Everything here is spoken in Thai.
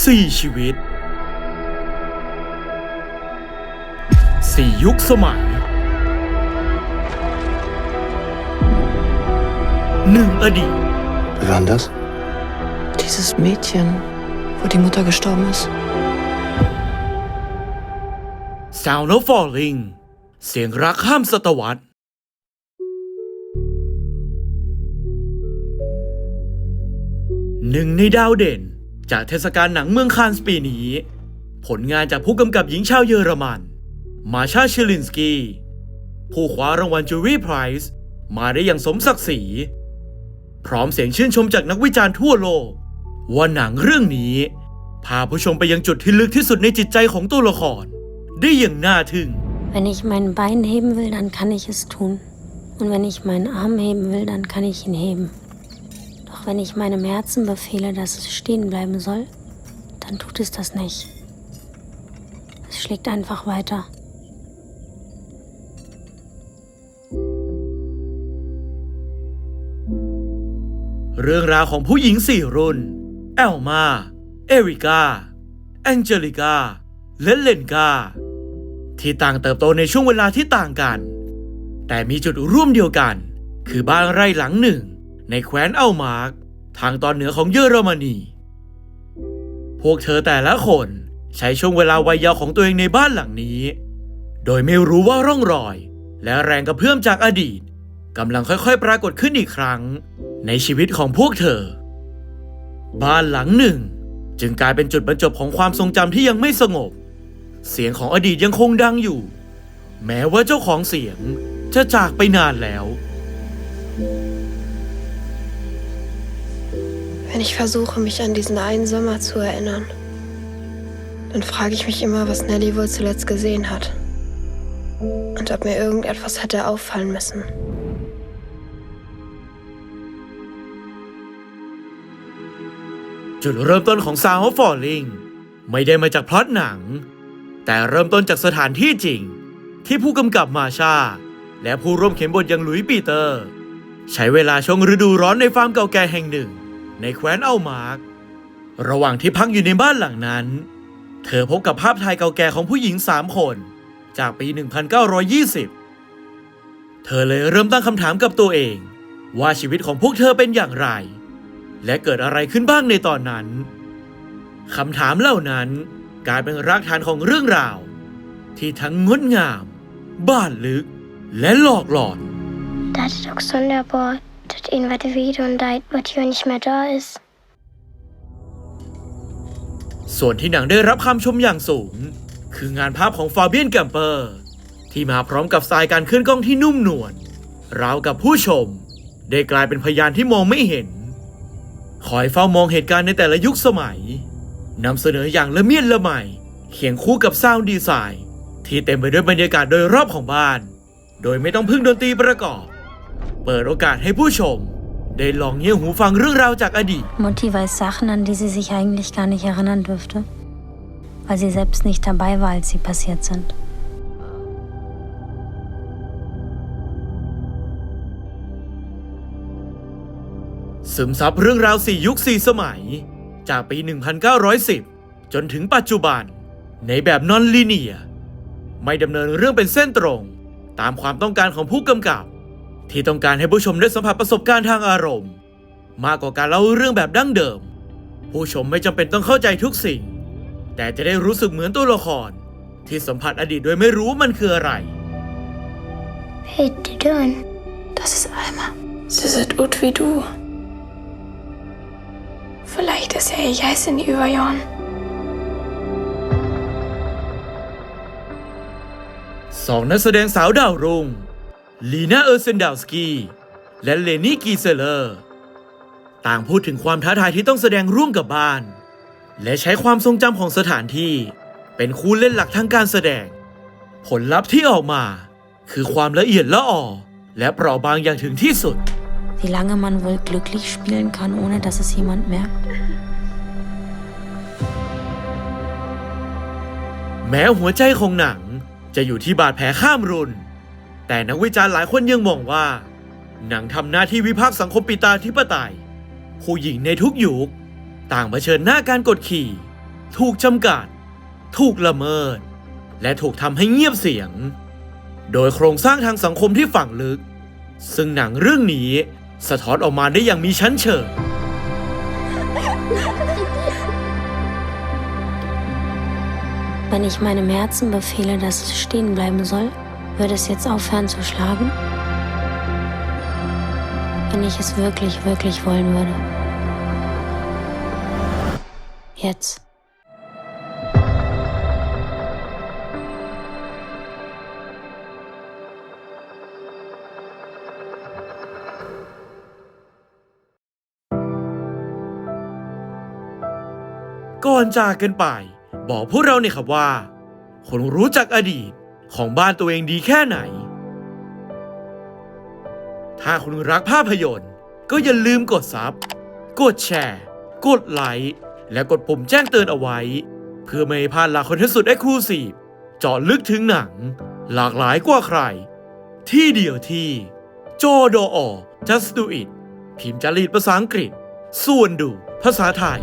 สี่ชีวิตสี่ยุคสมัยหนึ่งอดีต Wer war denn das? Dieses Mädchen, wo die Mutter gestorben ist. Sound of Falling เสียงรักข้ามศตวรรษหนึ่งในดาวเด่น จากเทศกาลหนังเมืองคานส์ปีนี้ ผลงานจากผู้กำกับหญิงชาวเยอรมัน มาชาชิลินสกี้ผู้คว้ารางวัลจูรี่ไพรส์มาได้อย่างสมศักดิ์ศรี พร้อมเสียงชื่นชมจากนักวิจารณ์ทั่วโลก ว่าหนังเรื่องนี้ พาผู้ชมไปยังจุดที่ลึกที่สุดในจิตใจของตัวละคร ได้อย่างน่าทึ่ง Wenn ich mein Bein heben will, dann kann ich es tun. Und wenn ich meinen Arm heben will, dann kann ich ihn heben. Doch wenn ich meinem Herzen befehle, dass es stehen bleiben soll, dann tut es das nicht. Es schlägt einfach weiter. เรื่องราวของผู้หญิงสี่รุ่น แอลมา เอริกา แองเจลิกา และเลนกา ที่ต่างเติบโตในช่วงเวลาที่ต่างกัน แต่มีจุดร่วมเดียวกัน คือบ้านไร่หลังหนึ่ง ในแคว้นเอัลมาร์กทางตอนเหนือของเยอรมนี พวกเธอแต่ละคนใช้ช่วงเวลาวัยเยาว์ของตัวเองในบ้านหลังนี้ โดยไม่รู้ว่าร่องรอย และแรงกระเพื่อมจากอดีตกำลังค่อยๆ ปรากฏขึ้นอีกครั้ง ในชีวิตของพวกเธอ บ้านหลังหนึ่ง จึงกลายเป็นจุดบรรจบของความทรงจำที่ยังไม่สงบ เสียงของอดีตยังคงดังอยู่ แม้ว่าเจ้าของเสียงจะจากไปนานแล้ว Wenn ich versuche, mich an diesen einen Sommer zu erinnern, dann frage ich mich immer, was Nelly wohl zuletzt gesehen hat. Und ob mir irgendetwas hätte auffallen müssen. จุดเริ่มต้นของ Sound of Falling ไม่ได้มาจากพล็อตหนัง แต่เริ่มต้นจากสถานที่จริง ที่ผู้กำกับมาชา และผู้ร่วมเขียนบทอย่างหลุยส์ปีเตอร์ ใช้เวลาช่วงฤดูร้อนในฟาร์มเก่าแก่แห่งหนึ่ง ในแคว้นเอัลมาร์กระหว่างที่พักอยู่ในบ้านหลังนั้น เธอพบกับภาพถ่ายเก่าแก่ของผู้หญิงสามคน จากปี 1920 เธอเลยเริ่มตั้งคำถามกับตัวเอง ว่าชีวิตของพวกเธอเป็นอย่างไร และเกิดอะไรขึ้นบ้างในตอนนั้นคำถามเหล่านั้นกลายเป็นรากฐานของเรื่องราว ที่ทั้งงดงาม บ้านลึก และหลอกหลอน Dat is ook sonderbaar dat een wat weet en dat wat hier niet meer da is. ส่วนที่หนังได้รับคำชมอย่างสูง คืองานภาพของฟาเบียนแกมเปอร์ ที่มาพร้อมกับสไตล์การเคลื่อนกล้องที่นุ่มนวลราวกับผู้ชม ได้กลายเป็นพยานที่มองไม่เห็น คอยเฝ้ามองเหตุการณ์ในแต่ละยุคสมัยนำเสนออย่างละเมียดละไมเคียงคู่กับซาวด์ดีไซน์ ที่เต็มไปด้วยบรรยากาศโดยรอบของบ้าน โดยไม่ต้องพึ่งดนตรีประกอบ เปิดโอกาสให้ผู้ชม ได้ลองเงี่ยหูฟังเรื่องราวจากอดีต Mutti weiß Sachen, an die sie sich eigentlich gar nicht erinnern dürfte, weil sie selbst nicht dabei war, als sie passiert sind. ซึมซับเรื่องราวสี่ยุคสี่สมัย จากปี 1910 จนถึงปัจจุบัน ในแบบนอนลีเนีย ไม่ดำเนินเรื่องเป็นเส้นตรง ตามความต้องการของผู้กำกับ ที่ต้องการให้ผู้ชมได้สัมผัสประสบการณ์ทางอารมณ์ มากกว่าการเล่าเรื่องแบบดั้งเดิม ผู้ชมไม่จำเป็นต้องเข้าใจทุกสิ่ง แต่จะได้รู้สึกเหมือนตัวละคร ที่สัมผัสอดีตโดยไม่รู้ว่ามันคืออะไร Hey, die Dörn. Das ist Alma. Sie sieht ut wie du. Vielleicht ist ja ihr Geist in über Jahren. สองนักแสดงสาวดาวรุ่ง ลีนาเออร์เซนดาวสกี้ และเลนี่กีเซเลอร์ ต่างพูดถึงความท้าทายที่ต้องแสดงร่วมกับบ้าน และใช้ความทรงจำของสถานที่ เป็นคู่เล่นหลักทางการแสดง ผลลัพธ์ที่ออกมา คือความละเอียดละออและเปราะบางอย่างถึงที่สุด Wie lange man wohl glücklich spielen kann, ohne dass es jemand merkt? แม้หัวใจของหนังจะอยู่ที่บาดแผลข้ามรุ่น แต่นักวิจารณ์หลายคนยังมองว่า หนังทำหน้าที่วิพากษ์สังคมปิตาธิปไตย ผู้หญิงในทุกยุคต่างเผชิญหน้าการกดขี่ ถูกจำกัด ถูกละเมิด และถูกทำให้เงียบเสียง โดยโครงสร้างทางสังคมที่ฝังลึก ซึ่งหนังเรื่องนี้สะท้อนออกมาได้อย่างมีชั้นเชิง Wenn ich meinem Herzen befehle, dass es stehen bleiben soll, würde es jetzt aufhören zu schlagen? Wenn ich es wirklich, wirklich wollen würde. Jetzt. ก่อนจากกันไป บอกพวกเราเนี่ยครับว่า คุณรู้จักอดีต ของบ้านตัวเองดีแค่ไหน ถ้าคุณรักภาพยนตร์ ก็อย่าลืมกดซับ กดแชร์ กดไลค์ และกดปุ่มแจ้งเตือนเอาไว้ เพื่อไม่ให้พลาดหลักคอนเทนต์สุดเอ็กซ์คลูซีฟเจาะลึกถึงหนัง หลากหลายกว่าใคร ที่เดียวที่จอดอ just do it พิมพ์จารีตภาษาอังกฤษ ส่วนดูภาษาไทย